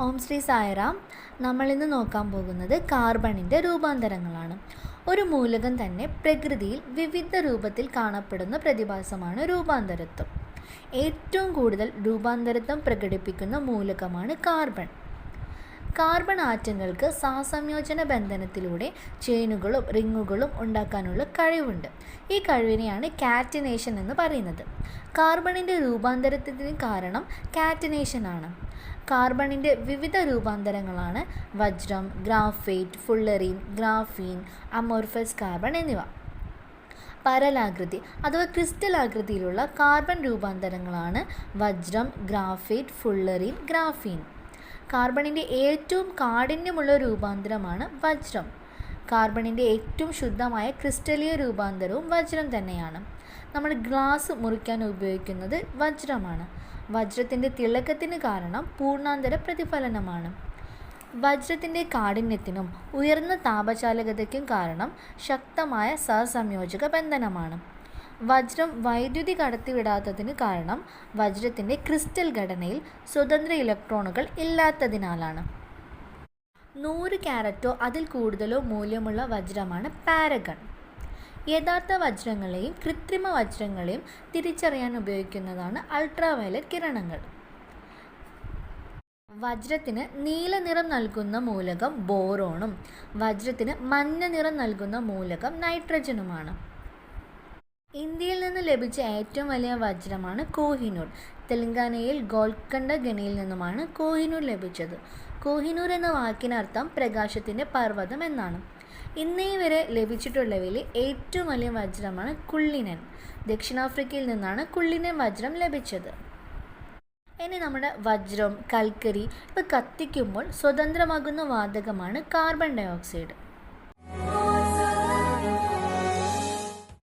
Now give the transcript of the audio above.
ഓം ശ്രീ സായറാം നമ്മളിന്ന് നോക്കാൻ പോകുന്നത് കാർബണിന്റെ രൂപാന്തരങ്ങളാണ്. ഒരു മൂലകം തന്നെ പ്രകൃതിയിൽ വിവിധ രൂപത്തിൽ കാണപ്പെടുന്ന പ്രതിഭാസമാണ് രൂപാന്തരത്വം. ഏറ്റവും കൂടുതൽ രൂപാന്തരത്വം പ്രകടിപ്പിക്കുന്ന മൂലകമാണ് കാർബൺ. കാർബൺ ആറ്റങ്ങൾക്ക് സഹസംയോജന ബന്ധനത്തിലൂടെ ചെയിനുകളും റിങ്ങുകളും ഉണ്ടാക്കാനുള്ള കഴിവുണ്ട്. ഈ കഴിവിനെയാണ് കാറ്റിനേഷൻ എന്ന് പറയുന്നത്. കാർബണിന്റെ രൂപാന്തരത്തിന് കാരണം കാറ്റിനേഷൻ ആണ് കാർബണിന്റെ വിവിധ രൂപാന്തരങ്ങളാണ് വജ്രം graphite fullerene graphene amorphous carbon എന്നിവ. പരലാകൃതി അഥവാ ക്രിസ്റ്റൽ ആകൃതിയിലുള്ള കാർബൺ രൂപാന്തരങ്ങളാണ് വജ്രം ഗ്രാഫൈറ്റ് ഫുള്ളറിൻ ഗ്രാഫീൻ. കാർബണിന്റെ ഏറ്റവും കാഠിന്യമുള്ള രൂപാന്തരമാണ് വജ്രം. കാർബണിന്റെ ഏറ്റവും ശുദ്ധമായ ക്രിസ്റ്റലീയ രൂപാന്തരവും വജ്രം തന്നെയാണ്. നമ്മൾ ഗ്ലാസ് മുറിക്കാൻ ഉപയോഗിക്കുന്നത് വജ്രമാണ്. വജ്രത്തിന്റെ തിളക്കത്തിന് കാരണം പൂർണാന്തര പ്രതിഫലനമാണ്. വജ്രത്തിന്റെ കാഠിന്യത്തിനും ഉയർന്ന താപചാലകതയ്ക്കും കാരണം ശക്തമായ സഹസംയോജക ബന്ധനമാണ്. വജ്രം വൈദ്യുതി കടത്തിവിടാത്തതിന് കാരണം വജ്രത്തിന്റെ ക്രിസ്റ്റൽ ഘടനയിൽ സ്വതന്ത്ര ഇലക്ട്രോണുകൾ ഇല്ലാത്തതിനാലാണ്. നൂറ് ക്യാരറ്റോ അതിൽ കൂടുതലോ മൂല്യമുള്ള വജ്രമാണ് പാരഗൺ. യഥാർത്ഥ വജ്രങ്ങളെയും കൃത്രിമ വജ്രങ്ങളെയും തിരിച്ചറിയാൻ ഉപയോഗിക്കുന്നതാണ് അൾട്രാവയലറ്റ് കിരണങ്ങൾ. വജ്രത്തിന് നീല നിറം നൽകുന്ന മൂലകം ബോറോണും വജ്രത്തിന് മഞ്ഞ നിറം നൽകുന്ന മൂലകം നൈട്രജനുമാണ്. ഇന്ത്യയിൽ നിന്ന് ലഭിച്ച ഏറ്റവും വലിയ വജ്രമാണ് കോഹിനൂർ. തെലങ്കാനയിൽ ഗോൽക്കണ്ട ഖനിയിൽ നിന്നുമാണ് കോഹിനൂർ ലഭിച്ചത്. കോഹിനൂർ എന്ന വാക്കിനർത്ഥം പ്രകാശത്തിന്റെ പർവതം എന്നാണ്. ഇന്നേ വരെ ലഭിച്ചിട്ടുള്ളവയിൽ ഏറ്റവും വലിയ വജ്രമാണ് കുള്ളിനൻ. ദക്ഷിണാഫ്രിക്കയിൽ നിന്നാണ് കുള്ളിനൻ വജ്രം ലഭിച്ചത്. ഇനി നമ്മുടെ വജ്രം കൽക്കരി ഇവ കത്തിക്കുമ്പോൾ സ്വതന്ത്രമാകുന്ന വാതകമാണ് കാർബൺ ഡയോക്സൈഡ്.